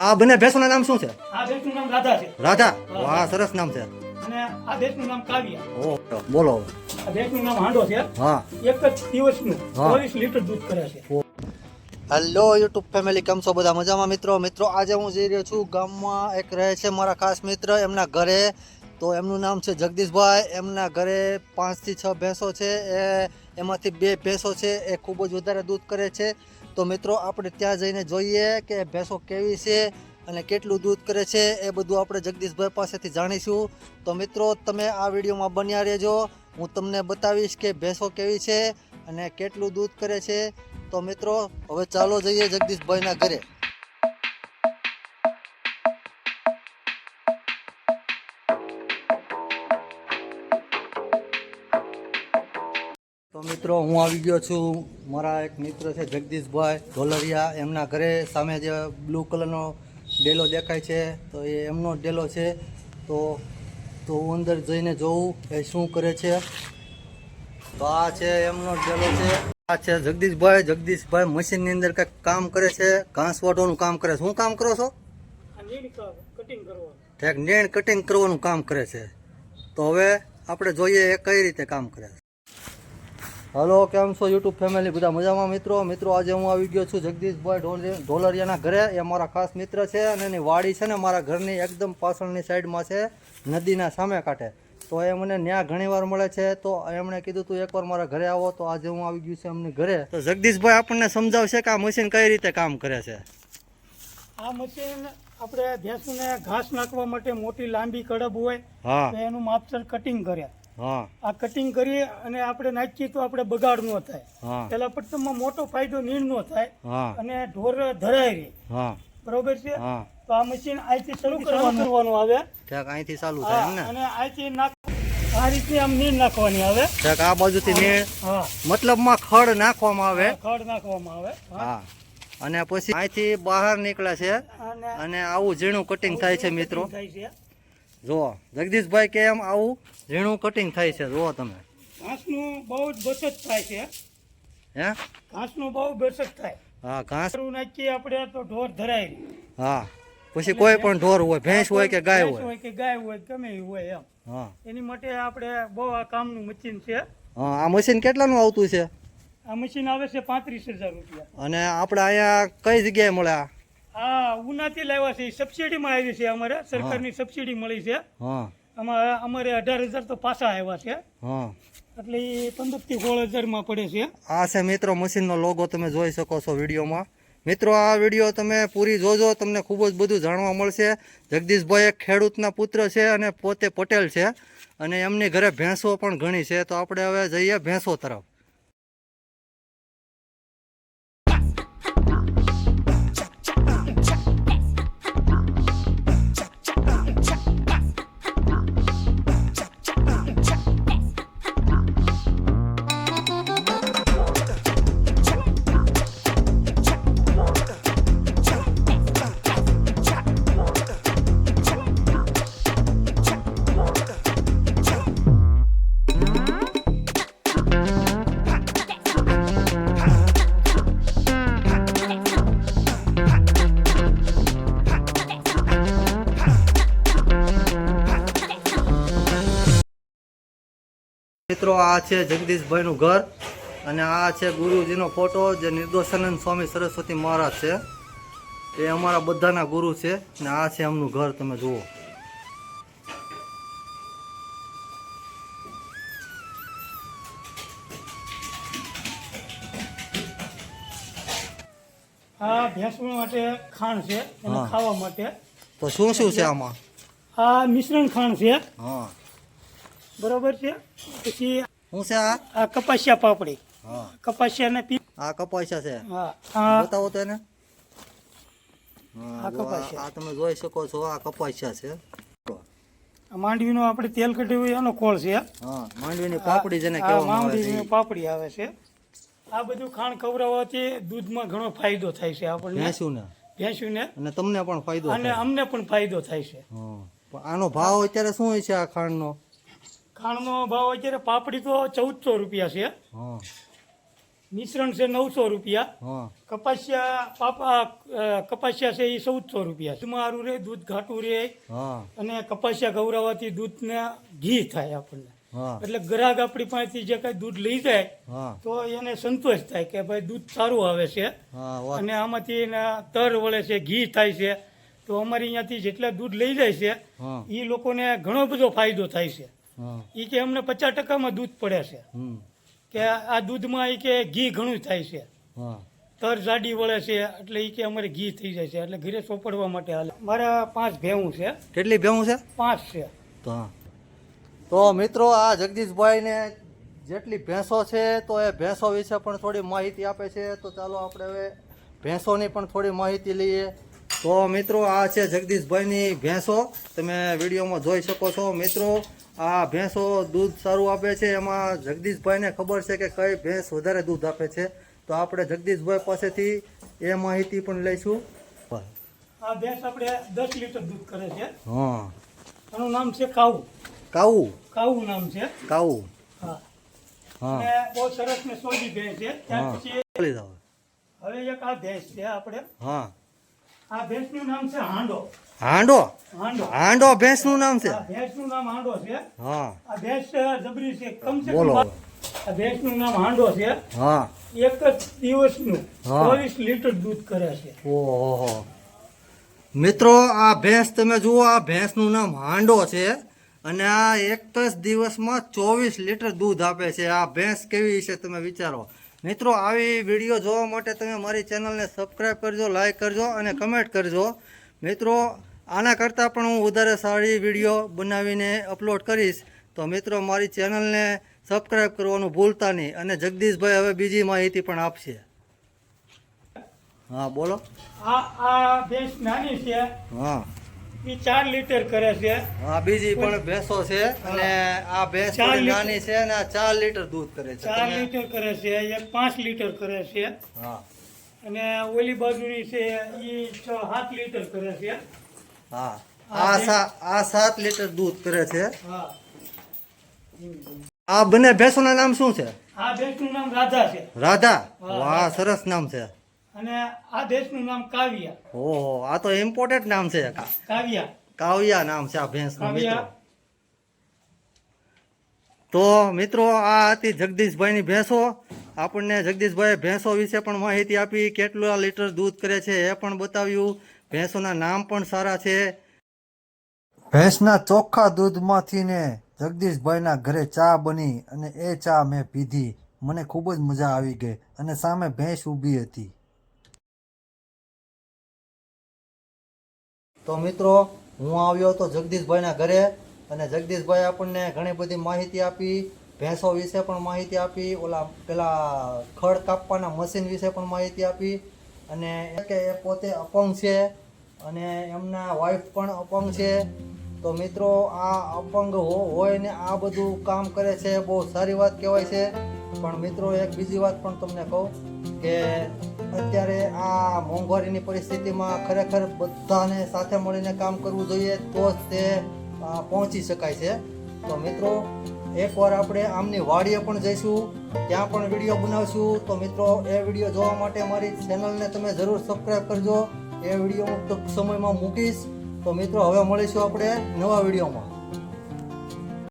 આ બંને ભેંસોના નામ શું છે? આ દેશનું નામ રાધા છે. રાધા? વાહ સરસ નામ છે. અને આ દેશનું નામ કાવ્યા. ઓ બોલો. આ દેશનું નામ હાંડો છે. હા. એક જ દિવસનું હા. ચોવીસ લીટર દૂધ કરે છે. હેલો યુટ્યુબ ફેમિલી કેમ છો બધા? મજામાં? મિત્રો મિત્રો આજે હું જઈ રહ્યો છું. ગામમાં એક રહે છે મારા ખાસ મિત્ર એમના ઘરે. તો એમનું નામ છે જગદીશભાઈ. એમના ઘરે પાંચથી છ ભેંસો છે. એ એમાંથી બે ભેંસો છે. એ ખૂબ જ વધારે દૂધ કરે છે. તો મિત્રો આપણે ત્યાં જઈને જોઈએ કે ભેંસો કેવી છે અને કેટલું દૂધ કરે છે એ બધું આપણે જગદીશભાઈ પાસેથી જાણીશું. તો મિત્રો તમે આ વિડીયોમાં બન્યા રહેજો. હું તમને બતાવીશ કે ભેંસો કેવી છે અને કેટલું દૂધ કરે છે. તો મિત્રો, હવે ચાલો જઈએ જગદીશભાઈના ઘરે. તો મિત્રો હું આવી ગયો છું. મારા એક મિત્ર છે જગદીશભાઈ ઢોલરિયા. એમના ઘરે સામે જે બ્લુ કલરનો ડેલો દેખાય છે તો એ એમનો ડેલો છે. તો તો હું અંદર જઈને જોઉં એ શું કરે છે. તો આ છે એમનો ડેલો છે. આ છે જગદીશભાઈ. જગદીશભાઈ મશીનની અંદર કંઈક કામ કરે છે ઘાસ વાટવાનું કામ કરે છે. શું કામ કરો છો? એક નેણ કટિંગ કરવાનું કામ કરે છે. તો હવે આપણે જોઈએ એ કઈ રીતે કામ કરે છે. હલો કેમ છો યુટ્યુબ ફેમિલી? બધા મજામાં મિત્રો? મિત્રો આજે હું આવી ગયો છું જગદીશભાઈ ઢોલ- ઢોલરિયાના ઘરે. એ મારા ખાસ મિત્ર છે અને એની વાડી છે ને મારા ઘરની એકદમ પાછળની સાઈડમાં છે નદીના સામે કાંઠે. તો એ મને ન્યા ઘણી વાર મળે છે. તો એમણે કીધું તું એકવાર મારા ઘરે આવો. તો આજે હું આવી ગયું છે એમની ઘરે. તો જગદીશભાઈ આપણને સમજાવશે કે આ મશીન કઈ રીતે કામ કરે છે. આ મશીન આપણે ભેંસને ઘાસ નાખવા માટે મોટી લાંબી કડબ હોય હા. તો એનું માપસર કટિંગ કરે. હા આ કટિંગ કરી અને આપણે નાખીએ તો આપણે બગાડ ન થાય. પેલા પ્રથમમાં મોટો ફાયદો નીર નો થાય અને ઢોર ધરાય રહે. બરોબર છે? તો આ મશીન અહીંથી શરૂ કરવાનું. આવે. અહીંથી ચાલુ થાય ને? અને અહીંથી નાખ આ રીતે આમ નીર નાખવાની આવે. આ બાજુથી નીણ. મતલબમાં ખડ નાખવામાં આવે. ખડ નાખવામાં આવે. હા. અને પછી અહીંથી બહાર નીકળે છે. અને અને આવું ઝીણું કટિંગ થાય છે મિત્રો. થાય છે. જુઓ જગદીશભાઈ કે એમ આવું? ઝીણું કટિંગ થાય છે જુઓ તમે. ઘાસનું બહુ જ બચત થાય છે. હે? ઘાસનું બહુ બચત થાય. હા ઘાસ નાખીએ આપણે તો ઢોર ધરાય હા. પછી કોઈ પણ ઢોર હોય ભેંસ હોય કે ગાય હોય. કે ગાય હોય ગમે હોય એમ. હા. એની માટે આપણે બહુ આ કામનું મશીન છે. હા આ મશીન કેટલાનું આવતું છે? આ મશીન આવે છે પાંત્રીસ હજાર રૂપિયા. અને આપણે અહીંયા કઈ જગ્યાએ મળે આ? ઉનાથી લાવ્યા છે. સબસિડીમાં આવી છે અમારે. સરકારની સબસિડી મળી છે. હા. આમાં અમારે અઢાર હજાર તો પાછા આવ્યા છે. હા. એટલે એ પંદરથી સોળ હજારમાં પડે છે. આ છે મિત્રો મશીનનો લોગો તમે જોઈ શકો છો વિડીયોમાં. મિત્રો આ વીડિયો તમે પૂરી જોજો. તમને ખૂબ જ બધું જાણવા મળશે. જગદીશભાઈ એક ખેડૂતના પુત્ર છે અને પોતે પટેલ છે. અને એમની ઘરે ભેંસો પણ ઘણી છે. તો આપણે હવે જઈએ ભેંસો તરફ. આ છે જગદીશભાઈનું ઘર અને આ છે ગુરુજીનો ફોટો જે નિર્દોષાનંદ સ્વામી સરસ્વતી મહારાજ છે. એ અમારા બધાના ગુરુ છે અને આ છે એમનું ઘર તમે જુઓ. આ ભેંસો માટે ખાણ છે એને ખાવા માટે. તો શું શું છે આમાં? આ મિશ્રણ ખાણ છે. હા. બરોબર છે? પછી શું છે આ? આ કપાસિયા પાપડી. હા. કપાસિયાને પી આ કપાસિયા છે. હા. બતાવો તો એને. આ હા, કપાસિયા. તમે જોઈ શકો છો આ કપાસિયા છે. આ માંડવીનો આપણે તેલ હોય એનો કોળ છે. હા માંડવીની પાપડી જેને કહેવામાં આવે છે. માંડવીની. પાપડી આવે છે. આ બધું ખાણ ખવડાવવાથી દૂધમાં ઘણો ફાયદો થાય છે આપણને. ભેંસુને. ભેંસુને. અને તમને પણ ફાયદો અને અમને પણ ફાયદો થાય છે. આનો ભાવ અત્યારે શું હોય છે આ ખાંડનો ખાણનો ભાવ અત્યારે પાપડી તો ચૌદસો રૂપિયા છે. મિશ્રણ છે નવસો રૂપિયા. કપાસિયા પાપા કપાસિયા છે એ ચૌદસો રૂપિયા મારું રે દૂધ ઘાટું રે. અને કપાસિયા ગૌરાવાથી દૂધને ઘી થાય આપણને. એટલે ગ્રાહક આપણી પાસેથી જે કઈ દૂધ લઈ જાય તો એને સંતોષ થાય કે ભાઈ દૂધ સારું આવે છે. અને આમાંથી એને તર વળે છે ઘી થાય છે. તો અમારી અહીંયાથી જેટલા દૂધ લઈ જાય છે એ લોકોને ઘણો બધો ફાયદો થાય છે. એ કે અમને પચાસ ટકામાં દૂધ પડે છે. કે આ દૂધમાં એ કે ઘી ઘણું થાય છે. તર જાડી વળે છે એટલે એ કે અમારે ઘી થઈ જાય છે એટલે ઘરે સોપડવા માટે હાલે. મારા પાંચ ભેવું છે. કેટલી ભેવું છે? પાંચ છે. તો હા. તો મિત્રો આ જગદીશભાઈને જેટલી ભેંસો છે તો એ ભેંસો વિશે પણ થોડી માહિતી આપે છે. તો ચાલો આપણે હવે ભેંસોની પણ થોડી માહિતી લઈએ. તો મિત્રો આ છે જગદીશભાઈની ભેંસો. તમે વિડીયોમાં જોઈ શકો છો. મિત્રો આ ભેંસો દૂધ સારું આપે છે. એમાં જગદીશભાઈને ખબર છે કે કઈ ભેંસ વધારે દૂધ આપે છે. તો આપણે જગદીશભાઈ પાસેથી એ માહિતી પણ લઈશું. આ ભેંસ આપણે દસ લીટર દૂધ કરે છે. હા. એનું નામ છે કાઉ કાઉ કાવું નામ છે. કાઉ હા. હા. બહુ સરસ ને સોજી ભેંસ છે. ત્યાર પછી હવે એક આ ભેંસ છે આપણે. હા. આ ભેંસનું નામ છે હાંડો. હાંડો? હાંડો. ભેંસનું નામ છે? ભેંસનું નામ હાંડો છે. હા. આ ભેંસ જબરી છે. કમ સે બોલો. આ ભેંસનું નામ હાંડો છે. હા. એક જ દિવસનું. ચોવીસ લીટર દૂધ કરે છે. ઓહો. મિત્રો આ ભેંસ તમે જુઓ આ ભેંસનું નામ હાંડો છે અને આ એક જ દિવસમાં ચોવીસ લીટર દૂધ આપે છે. આ ભેંસ કેવી છે તમે વિચારો. મિત્રો આવી વીડિયો જોવા માટે તમે મારી ચેનલને સબસ્ક્રાઈબ કરજો લાઈક કરજો અને કમેન્ટ કરજો. મિત્રો આના કરતાં પણ હું વધારે સારી વીડિયો બનાવીને અપલોડ કરીશ. તો મિત્રો મારી ચેનલને સબસ્ક્રાઈબ કરવાનું ભૂલતા નહીં અને જગદીશભાઈ હવે બીજી માહિતી પણ આપશે. હા બોલો. આ આ ભેંસ નાની છે. હા. એ ચાર લીટર કરે છે. હા બીજી પણ ભેંસો છે અને આ ભેંસ. નાની છે અને આ ચાર લીટર દૂધ કરે છે. ચાર લીટર કરે છે એક પાંચ લીટર કરે છે. હા. અને ઓલી બાજુની છે એ છ સાત લીટર કરે છે. હા. આ સાત લીટર દૂધ કરે છે. હા. આ બંને ભેંસોના નામ શું છે? આ ભેંસનું નામ રાધા છે. રાધા? હા. વાહ સરસ નામ છે. અને આ દેશનું નામ કાવ્યા. ઓહો આ તો ઇમ્પોર્ટન્ટ નામ છે. કા- કાવ્યા. કાવ્યા નામ છે આ ભેંસનું મિત્રો. તો મિત્રો આ હતી જગદીશભાઈની ભેંસો. આપણને જગદીશભાઈ ભેંસો વિશે પણ માહિતી આપી. કેટલા લીટર દૂધ કરે છે એ પણ બતાવ્યું. ભેંસોના નામ પણ સારા છે. ભેંસના ચોખ્ખા દૂધમાંથી ને જગદીશભાઈના ઘરે ચા બની અને એ ચા મેં પીધી. મને ખૂબ જ મજા આવી ગઈ અને સામે ભેંસ ઊભી હતી. તો મિત્રો, હું આવ્યો હતો જગદીશભાઈના ઘરે અને જગદીશભાઈ આપણને ઘણી બધી માહિતી આપી, ભેંસો વિશે પણ માહિતી આપી, ઓલા પેલા ખડ કાપવાના મશીન વિશે પણ માહિતી આપી અને કે એ પોતે અપંગ છે અને એમના વાઈફ પણ અપંગ છે. તો મિત્રો, આ અપંગ હોય ને આ બધું કામ કરે છે, બહુ સારી વાત કહેવાય છે. પણ મિત્રો, એક બીજી વાત પણ તમને કહું કે અત્યારે આ મોંઘવારીની પરિસ્થિતિમાં ખરેખર બધાને સાથે મળીને કામ કરવું જોઈએ તો જ તે પહોંચી શકાય છે. તો મિત્રો, એકવાર આપણે આમની વાડીએ પણ જઈશું, ત્યાં પણ વીડિયો બનાવશું. તો મિત્રો, એ વીડિયો જોવા માટે મારી ચેનલને તમે જરૂર સબસ્ક્રાઈબ કરજો. એ વીડિયો હું ટૂંક સમયમાં મૂકીશ. તો મિત્રો, હવે મળીશું આપણે નવા વિડીયોમાં.